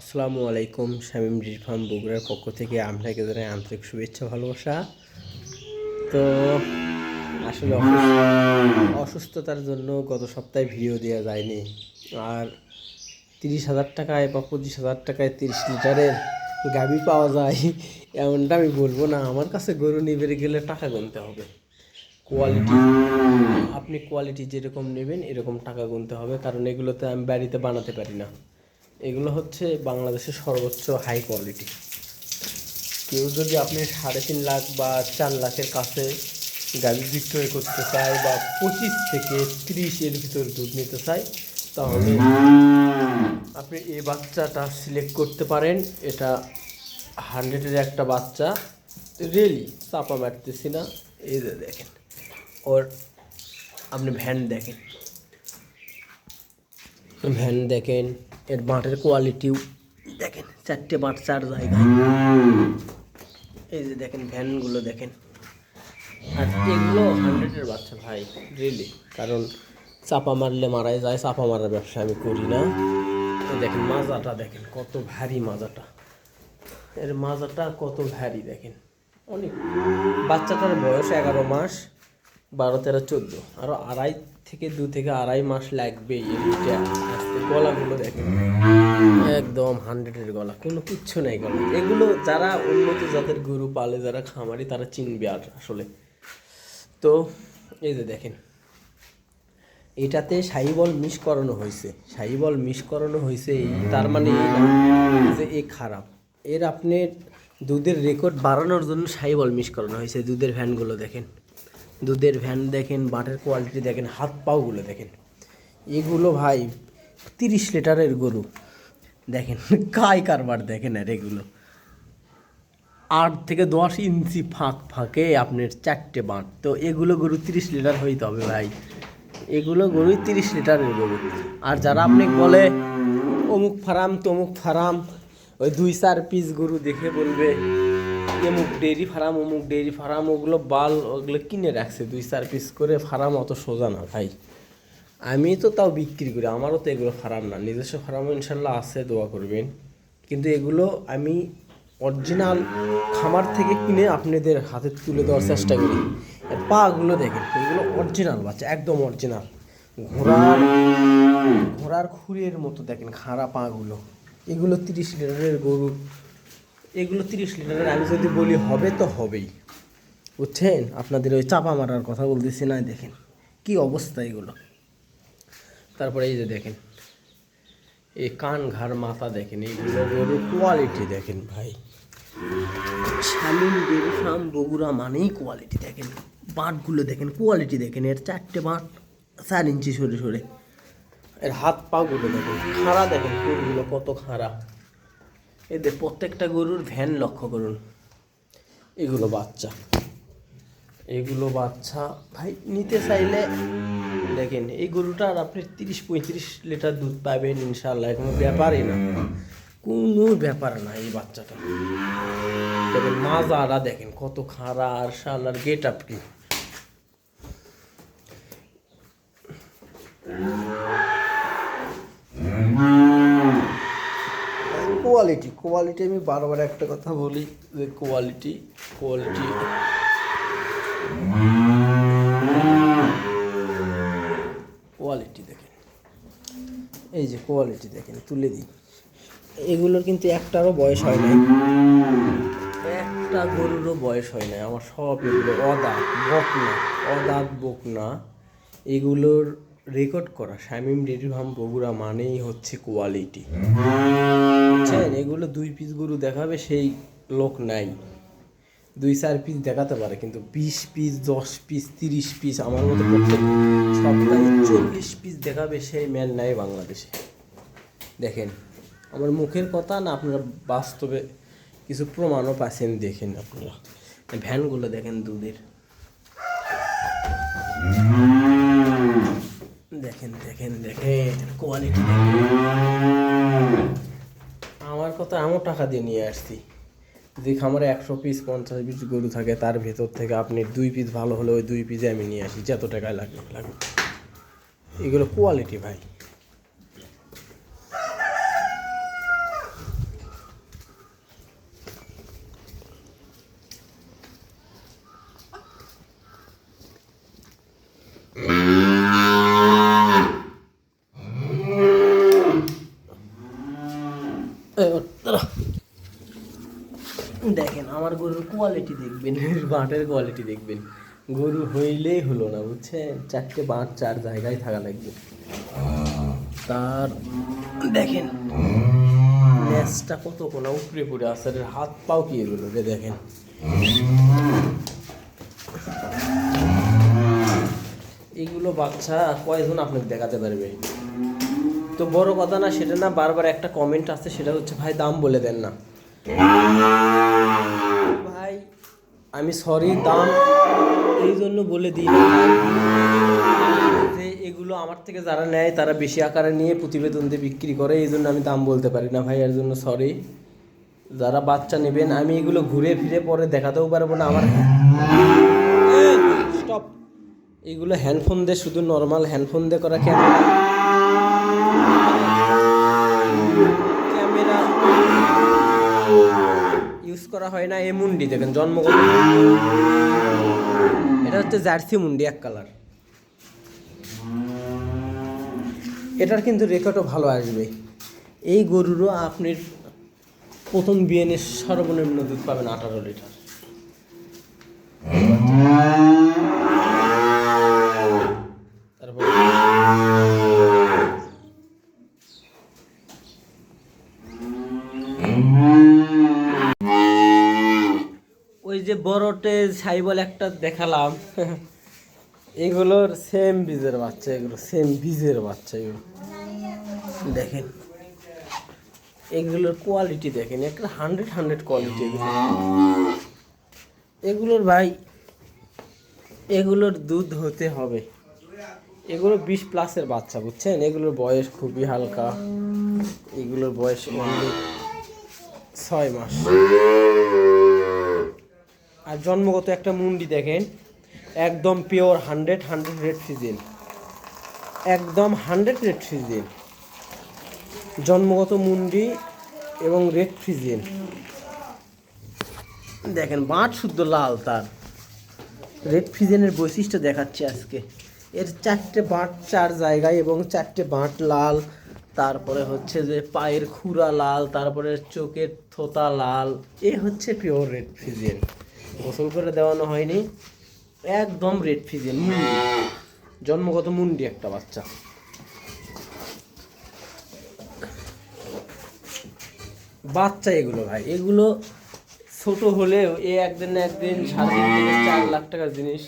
আসসালামু আলাইকুম, শামীম ডির ফার্ম বগুড়ার পক্ষ থেকে আপনাকে জানাই আন্তরিক শুভেচ্ছা, ভালোবাসা। তো, আসলে অসুস্থতার জন্য গত সপ্তাহে ভিডিও দেওয়া যায়নি। আর তিরিশ হাজার টাকায় বা পঁচিশ হাজার টাকায় তিরিশ লিটারের গাবি পাওয়া যায়, এমনটা আমি বলব না। আমার কাছে গরু নিবে গেলে টাকা গুনতে হবে। কোয়ালিটি আপনি কোয়ালিটি যেরকম নেবেন, এরকম টাকা গুনতে হবে। কারণ এগুলোতে আমি বাড়িতে বানাতে পারি না। এগুলো হচ্ছে বাংলাদেশের সর্বোচ্চ হাই কোয়ালিটি কেউ যদি আপনি সাড়ে তিন লাখ বা চার লাখের কাছে গাড়ি বিক্রয় করতে চায় বা পঁচিশ থেকে তিরিশ এর ভিতর দুধ নিতে চায়, তাহলে আপনি এই বাচ্চাটা সিলেক্ট করতে পারেন। এটা হান্ড্রেডের একটা বাচ্চা রিয়েলি চাপা মারতেছি না। এই যে দেখেন, ওর আপনি ভ্যান দেখেন। ভ্যান দেখেন এর বাঁটের কোয়ালিটিও দেখেন, চারটে বাঁট চার জায়গায়। এই যে দেখেন, ভ্যানগুলো দেখেন। আর এগুলো হান্ড্রেডের বাচ্চা ভাই রিয়েলি কারণ চাপা মারলে মারাই যায়, চাপা মারার ব্যবসা আমি করি না। দেখেন, মাজাটা দেখেন, কত ভারী মাজাটা। এর মাজাটা কত ভারী দেখেন। অনেক। বাচ্চাটার বয়স এগারো মাস, বারো তেরো চোদ্দ। আরও আড়াই থেকে দু থেকে আড়াই মাস লাগবে এটা গলাগুলো দেখেন। একদম হান্ড্রেডের গলা, কোনো কিচ্ছু নেই গলা এগুলো যারা উন্নত জাতের গরু পালে, যারা খামারি, তারা চিনবে আর আসলে। তো এই যে দেখেন, এটাতে সাইবল মিস করানো হয়েছে। সাইবল মিস করানো হয়েছে, এই তার মানে এই না যে এ খারাপ। এর আপনি দুধের রেকর্ড বাড়ানোর জন্য সাইবল মিস করানো হয়েছে। দুধের ভ্যানগুলো দেখেন, দুধের ভ্যান দেখেন, বাটের কোয়ালিটি দেখেন হাত পাওগুলো দেখেন। এগুলো ভাই তিরিশ লিটারের গরু। দেখেন, কাই কারবার দেখেন আর এগুলো। আট থেকে দশ ইঞ্চি ফাঁক ফাঁকে আপনার চারটে বাঁট তো এগুলো গরু তিরিশ লিটার হইতে হবে ভাই। এগুলো গরু তিরিশ লিটারের গরু। আর যারা আপনি বলে, অমুক ফার্ম, তমুক ফার্ম ওই দুই, চার পিস গরু দেখে বলবে, এমুক ডেয়ারি ফার্ম, অমুক ডেয়ারি ফার্ম ওগুলো বাল, ওগুলো কিনে রাখছে। দুই, চার পিস করে ফার্ম অত সোজা না ভাই। আমি তো তাও বিক্রি করি, আমারও তো এগুলো ফার্ম না। নিজস্ব ফার্মও ইনশাল্লাহ আছে, দোয়া করবেন। কিন্তু এগুলো আমি অরিজিনাল খামার থেকে কিনে আপনাদের হাতে তুলে দেওয়ার চেষ্টা করি। এর পাগুলো দেখেন, এগুলো অরিজিনাল বাচ্চা, একদম অরিজিনাল ঘোড়ার ঘোড়ার খুঁড়ের মতো দেখেন, খাড়া পাগুলো এগুলো তিরিশ লিটারের গরু। এগুলো তিরিশ লিটারের, আমি যদি বলি হবে তো হবেই। বুঝছেন? আপনাদের ওই চাপা মারার কথা বলতেছি না, দেখেন। কি অবস্থা এগুলো? তারপরে এই যে দেখেন, এই কান ঘাড় মাথা দেখেন এইগুলো গরুর কোয়ালিটি দেখেন ভাই। শালিন ডেরি বগুড়া মানেই কোয়ালিটি দেখেন। বাঁটগুলো দেখেন কোয়ালিটি দেখেন, এর চারটে বাঁট, চার ইঞ্চি সরে সরে। এর হাত পাগুলো দেখেন, খাড়া দেখেন, গরুগুলো কত খাড়া। এদের প্রত্যেকটা গরুর ভ্যান লক্ষ্য করুন। এগুলো বাচ্চা। এগুলো বাচ্চা, ভাই, নিতে চাইলে দেখেন, এই গরুটার আপনি তিরিশ পঁয়ত্রিশ লিটার দুধ পাবেন ইনশাল্লাহ কোনো ব্যাপারই না। কোনো ব্যাপার না এই বাচ্চাটা। দেখেন মাজারা দেখেন, কত খাড়া আর শালার গেট আপ কি। কোয়ালিটি কোয়ালিটি আমি বারবার একটা কথা বলি যে কোয়ালিটি কোয়ালিটি কোয়ালিটি দেখেন। এই যে কোয়ালিটি দেখেন, তুলে দিই। এগুলোর কিন্তু একটারও বয়স হয় নাই। একটা গরুরও বয়স হয় নাই। আমার সব এগুলো অদাঁত, বকনা অদাঁত, বকনা, এগুলোর রেকর্ড করা। শামিম ফার্ম বগুড়া মানেই হচ্ছে কোয়ালিটি বুঝছেন? এগুলো দুই পিস গরু দেখাবে, সেই লোক নাই। দুই চার পিস দেখাতে পারে, কিন্তু বিশ পিস দশ পিস তিরিশ পিস আমার মতো সপ্তাহে চল্লিশ পিস দেখাবে সেই ম্যান নাই বাংলাদেশে। দেখেন, আমার মুখের কথা না আপনারা বাস্তবে কিছু প্রমাণও পাচ্ছেন, দেখেন আপনারা। ভ্যানগুলো দেখেন দুধের। দেখেন দেখেন দেখেন কোয়ালিটি আমার কথা এমন টাকা দিয়ে নিয়ে আসছি। যদি খামারে একশো পিস পঞ্চাশ পিস গরু থাকে, তার ভেতর থেকে আপনি দুই পিস ভালো হলে ওই দুই পিসে আমি নিয়ে আসি, যত টাকায় লাগবে লাগবে। এগুলো কোয়ালিটি ভাই। এবার দেখেন, আমার গরুর কোয়ালিটি দেখবেন বাঁটের কোয়ালিটি দেখবেন। গরু হইলেই হলো না, বুঝছেন? চারটে বাঁট চার জায়গায় থাকা লাগবে। তার, দেখেন লেজটা কত কোনা উপরে পড়ে আছে আর হাত পাও কি এগুলো? রে দেখেন। এগুলো বাচ্চা কয়জন আপনাকে দেখাতে পারবে? তো বড় কথা না, সেটা না বারবার একটা কমেন্ট আছে সেটা হচ্ছে, ভাই দাম বলে দেন না। ভাই, আমি সরি, দাম এই জন্য বলে দিই যে এগুলো আমার থেকে যারা নেয়, তারা বেশি আকারে নিয়ে প্রতিবেদন দিয়ে বিক্রি করে, এই জন্য আমি দাম বলতে পারি না ভাই, এর জন্য সরি। যারা বাচ্চা নেবেন, আমি এগুলো ঘুরে ফিরে পরে দেখাতেও পারব না, আমার স্টপ। এগুলো হ্যান্ডফোন দিয়ে, শুধু নর্মাল হ্যান্ডফোন দিয়ে করা ক্যামেরা ইউজ করা হয় না এই মুন্ডি, দেখেন জন্মগত এটা হচ্ছে জার্সি মুন্ডি, এক কালার এটার কিন্তু রেকর্ডও ভালো আসবে। এই গরুরও আপনি প্রথম বিএনএস সর্বনিম্ন দুধ পাবেন আঠারো লিটার তারপর ওই যে বড় বড়টে সাইবল একটা দেখালাম। এগুলোর সেম বীজের বাচ্চা, এগুলো সেম বীজের বাচ্চা এগুলো। দেখেন, এগুলোর কোয়ালিটি দেখেন, একটা হান্ড্রেড হান্ড্রেড কোয়ালিটি এগুলো। এগুলোর ভাই, এগুলোর দুধ হতে হবে। এগুলো বিশ প্লাসের বাচ্চা, বুঝছেন? এগুলোর বয়স খুবই হালকা। এগুলোর বয়স ছয় মাস। জন্মগত একটা মুন্ডি দেখেন। একদম pure hundred hundred red Friesian একদম হান্ড্রেড রেড ফিজিল জন্মগত মুন্ডি এবং রেড ফিজিল দেখেন, বাঁট শুদ্ধ লাল তার। রেড ফিজেনের বৈশিষ্ট্য দেখাচ্ছে আজকে। এর চারটে বাঁট চার জায়গায় এবং চারটে বাঁট লাল। তারপরে হচ্ছে যে পায়ের খুরা লাল, তারপরে চোখের থোতা লাল। এ হচ্ছে পিওর রেড ফিজেন গোসল করে দেওয়ানো হয়নি। একদম রেড ফিজেন মুন্ডি। জন্মগত মুন্ডি একটা বাচ্চা। বাচ্চা এগুলো ভাই, এগুলো ছোট হলেও এ একদিন না একদিন সাড়ে তিন থেকে চার লাখ টাকার জিনিস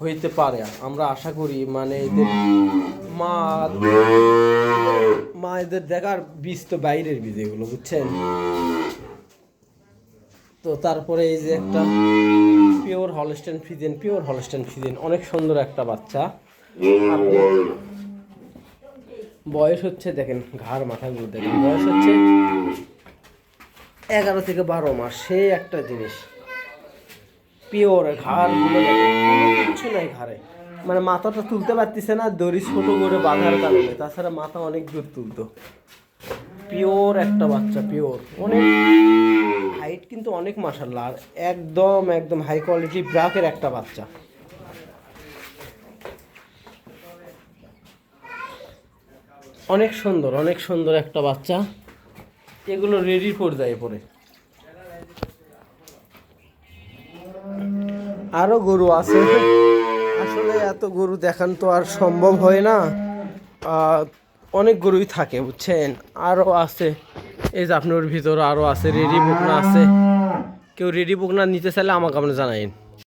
হইতে পারে। আমরা আশা করি মানে এদের মা মা এদের দেখার বীজ তো বাইরের বীজ এগুলো, বুঝছেন? তো তারপরে এই যে একটা pure Holstein Friesian, pure Holstein Friesian, অনেক সুন্দর একটা বাচ্চা। বয়স হচ্ছে, দেখেন, ঘাড়, মাথাগুলো দেখেন, বয়স হচ্ছে এগারো থেকে বারো মাস সেই একটা জিনিস। পিওর কোনো কিচ্ছু নাই ঘাড়ে। মানে মাথাটা তুলতে পারতেছে না, দড়ি ছোট করে বাঁধার কারণে। তাছাড়া মাথা অনেক দূর তুলতো। পিওর একটা বাচ্চা, পিওর। অনেক কিন্তু অনেক মাসাল্লাহ আর একদম একদম হাই কোয়ালিটি ব্রাকের একটা বাচ্চা। অনেক সুন্দর অনেক সুন্দর একটা বাচ্চা। এগুলো রেডি পর্যায়ে পড়ে আরও গরু আছে। আসলে এত গরু দেখান তো আর সম্ভব হয় না। অনেক গরুই থাকে, বুঝছেন? আরও আছে। এই যে আপনার ভিতরে আরও আছে রেডি বুকনা আছে। কেউ রেডি বুক না নিতে চাইলে আমাকে আপনি জানাইন।